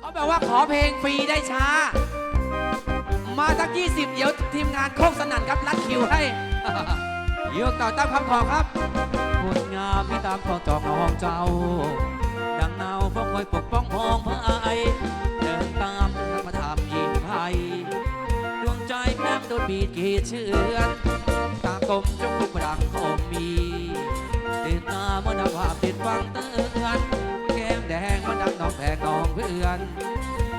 เขาบอกว่าขอเพลงฟรีได้ช้า มาสักยี่สิบเดี๋ยวทีมงานโคกสนั่นครับรัดคิวให้ ยกต่อตามคำขอครับคนงามที่ตามคองจองน้องเจ้า ดังเนาเพราะคอยปกป้องพองพายเดินตามธรรมธรรมยิ่งไพดวงใจแพ้โดนบีดขีดเชือนตากลมจงลุกประดังคมมี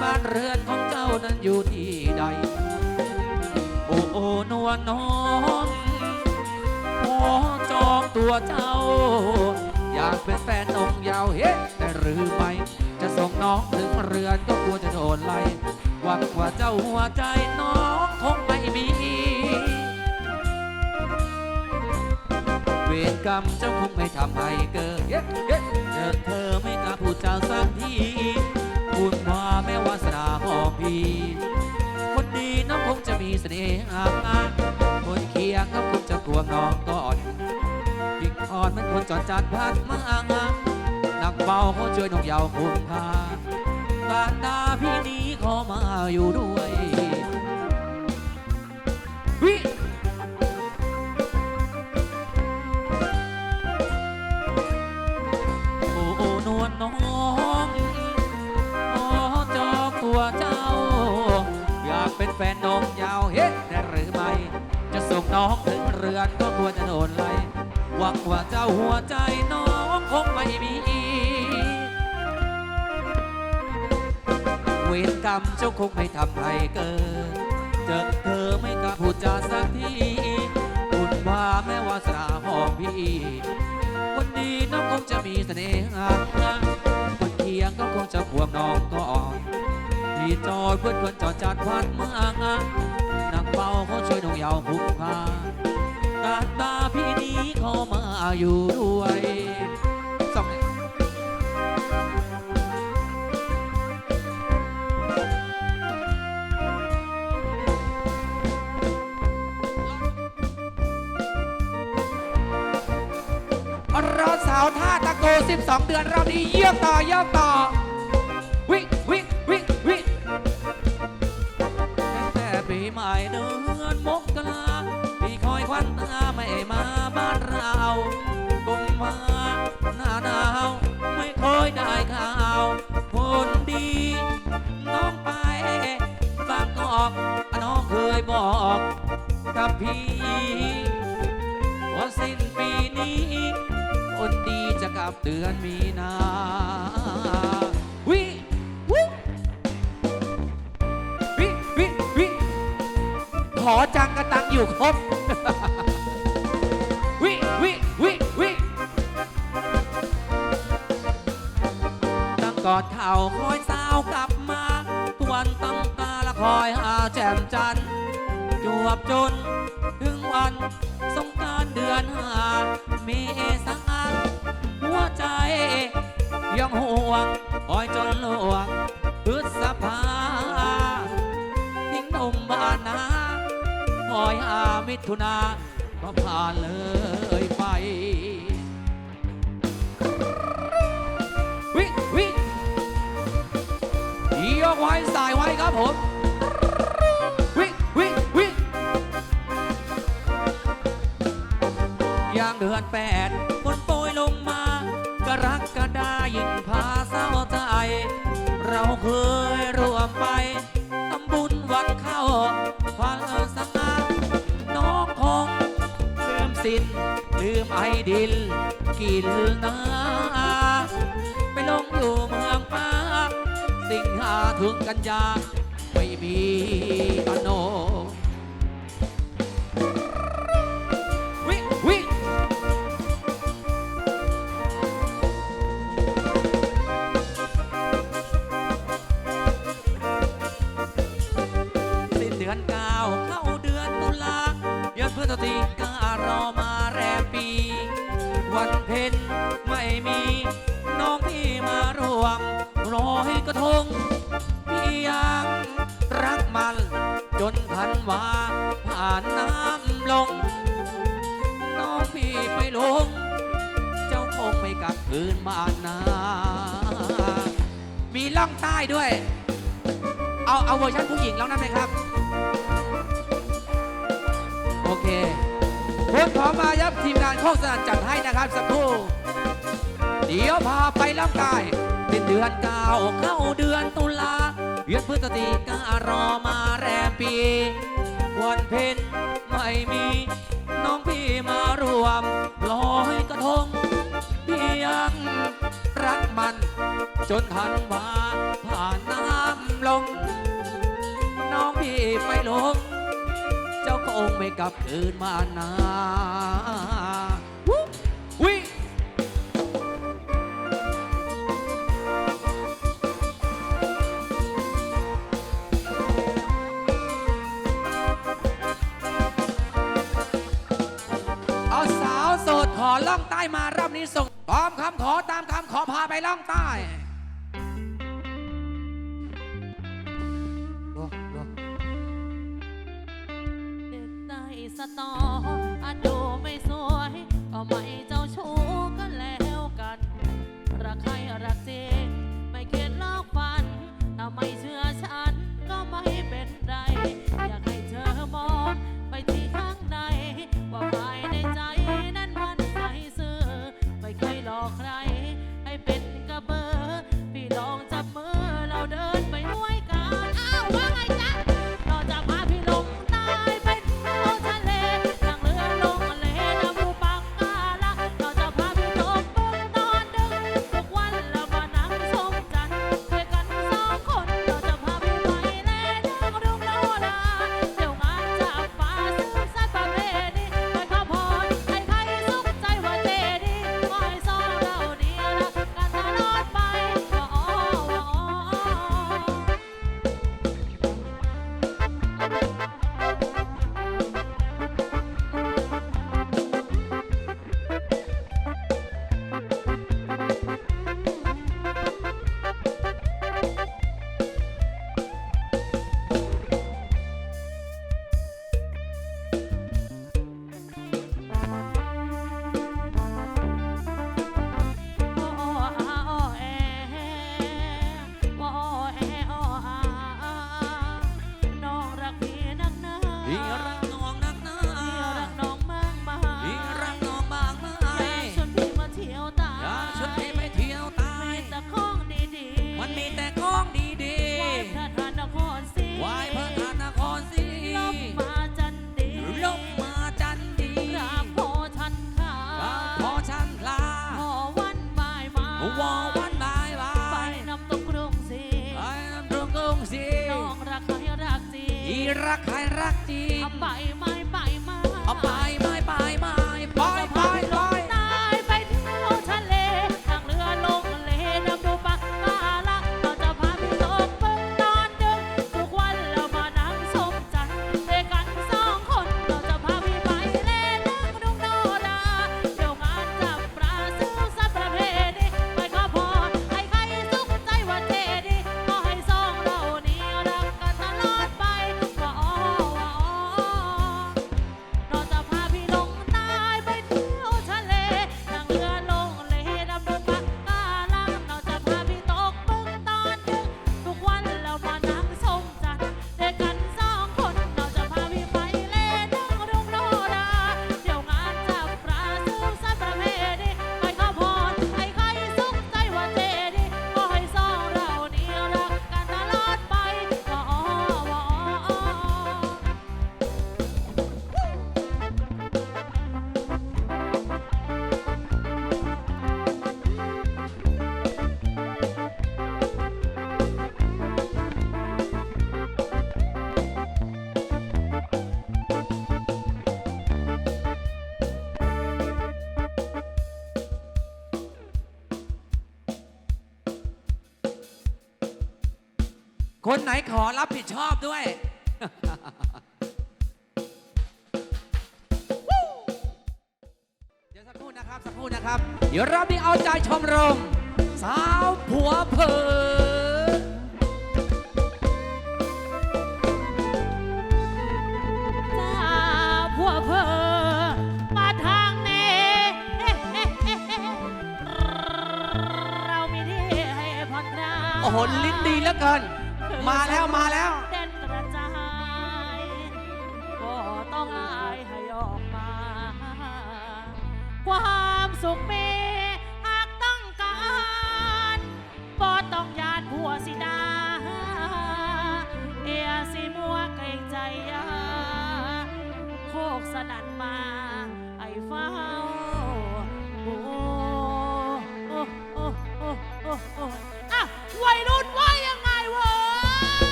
บ้านเรือนของเจ้านั้นอยู่ที่ใด โอ้โอนวลน้องขอจองตัวเจ้า อยากเป็นแฟนนงยาวเฮ้แต่หรือไม่จะส่งน้องถึงเรือนก็กลัวจะโดนไล่หวังว่าเจ้าหัวใจน้องคงไม่มี เวรกรรมเจ้าคงไม่ทำให้เกิดเย้เย้เจอเธอไม่กล้าพูดเจ้าสักที พีคนดีน้องคงจะมีเสน่หาคนเคียงก็คงจะกลัวน้องก่อนพิกอ่อนมันคนจอดจัดพัดมาหนักเบาเขาช่วยน้องยาวคุ้มค่าบานตาพี่นี้ขอมาอยู่ด้วย ถึงเรือนก็กลัวจะโดนไล่หวังว่าเจ้าหัวใจน้องคงไม่มีเวรกรรมเจ้าคงไม่ทำให้เกิดเจอเธอไม่กล้าพูดจาสักทีคุณว่าแม้ว่าสาของพี่คนดีน้องคงจะมีเสน่หาคนเคียงก็คงจะควงน้องก่อนที่จอยเพื่อนคนจอดจัดพันเมืองนักเบาเขาช่วยน้องยาวคุ้มค่า การตาพี่นี้เขามาอยู่ด้วยสองรอสาวท่าตะโก 12 เดือนเราดีเยี่ยมต่อเยี่ยมต่อ วิวิวิวิแต่ปีใหม่เดือนมก กับเดือนมีนาวิวิวิวิวิขอจังกระตังอยู่ครบวิวิวิวิตั้งกอดเข่าคอยสาวกลับมาทุกวันตั้งตาละคอยหาแจ่มจันทร์จวบจน ถึงวันสงการเดือนหาเมษา วใจ ยังห่วงคอยจนลวงพฤษภาทิ้งหนุ่มบ้านนาคอยหามิถุนาก็ผ่านเลยไป วิวิยกไว้สายไว้ครับผมวิวิวิย่างเดือนแปด เราเคยร่วมไปทำบุญวันเข้าวันสงาน้องคงลืมสินลืมไอดินกินนาไปลงอยู่เมืองมาสิงหาถึงกันยาไม่มีอโน นพันวาผ่านน้ำลง น้องพี่ไปลง เจ้าคงไม่กลับคืนบ้านนา มีล่องใต้ด้วย เอาเอาเวอร์ชันผู้หญิงร้องได้ไหมครับ โอเคคุณขอมายับทีมงานโฆษณาจัดให้นะครับสักครู่ เดี๋ยวพาไปล่องใต้เป็นเดือนเก้าเข้าเดือนตุลา เดือนพฤศจิการอมาแรมปีวันเพ็ญไม่มี น้องพี่มารวมลอยกระทงเพียงรักมัน จนทันว่าผ่านน้ำลง น้องพี่ไปลง เจ้าคงไม่กลับคืนมานา มารอบนี้ส่งตามคำขอตามคำขอพาไปล่องใต้เด็กใต้สตออดูไม่สวย ก็ไม่เจ้าชู้ก็แล้วกัน รักใครรัก กราบโพชันขาพอชันลาขอวันบ่ายมาวอวันบายบาไปยน้ำตกกรุงศรีไอ้น้ำตรงกรุงศรีน้องรักใครรักจริอีงรักใครรักจริงเอาไปไม่ไปมาเอาไป คนไหนขอรับผิดชอบด้วย เดี๋ยวสักครู่นะครับ สักครู่นะครับ เดี๋ยวเราบนี้เอาใจชมรม สาวผัวเผินจ้าผัวเพอมาทางนี้เรามีที่ให้ผ่อนคลาย โอ้โห ลิ้นดีเหลือเกิน มาแล้วมาแล้ว เด่นกระจายก็ต้องอายให้ออกมา ความสุข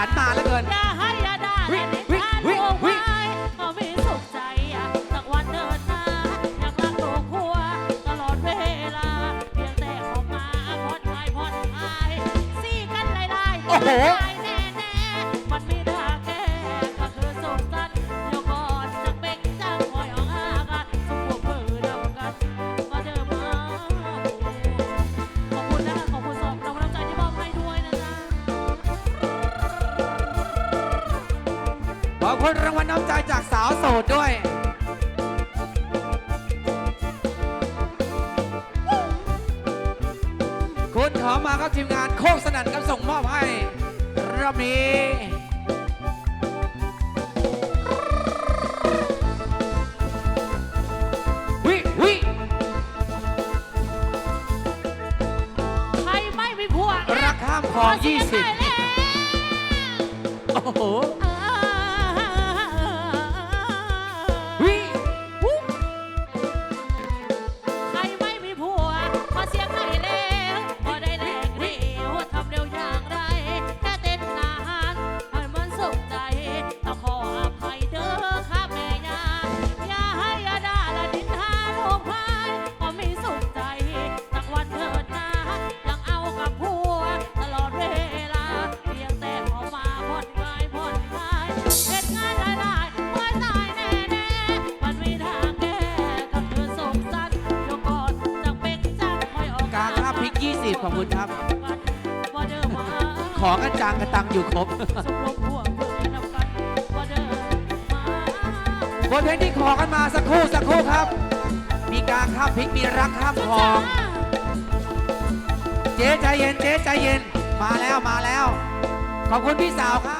ยันมาแล้วเกิน อย่าใววิทก็มีสุขใจอะสักวันเดินหาอยากรักโลกครัวตลอดเวลา เพียงแต่ออกมาผ่อนายผ่อนายซี่กันหลายๆ โอ้โห คุณรางวัลน้ำใจจากสาวโสดด้วย คุณขอมาครับทีมงานโคกสนันกับส่งมอบให้รามีวิวิใครไม่มีพวกรักข้ามคลอง20ีขอบคุณครับ ของกระจางกระตังอยู่ครบบนเพลงที่ขอกันมาสักครู่สักครู่ครับ มีการข้ามพริกมีรักข้ามคอง เจ๊ใจเย็นเจ๊ใจเย็น มาแล้วมาแล้ว ขอบคุณพี่สาวครับ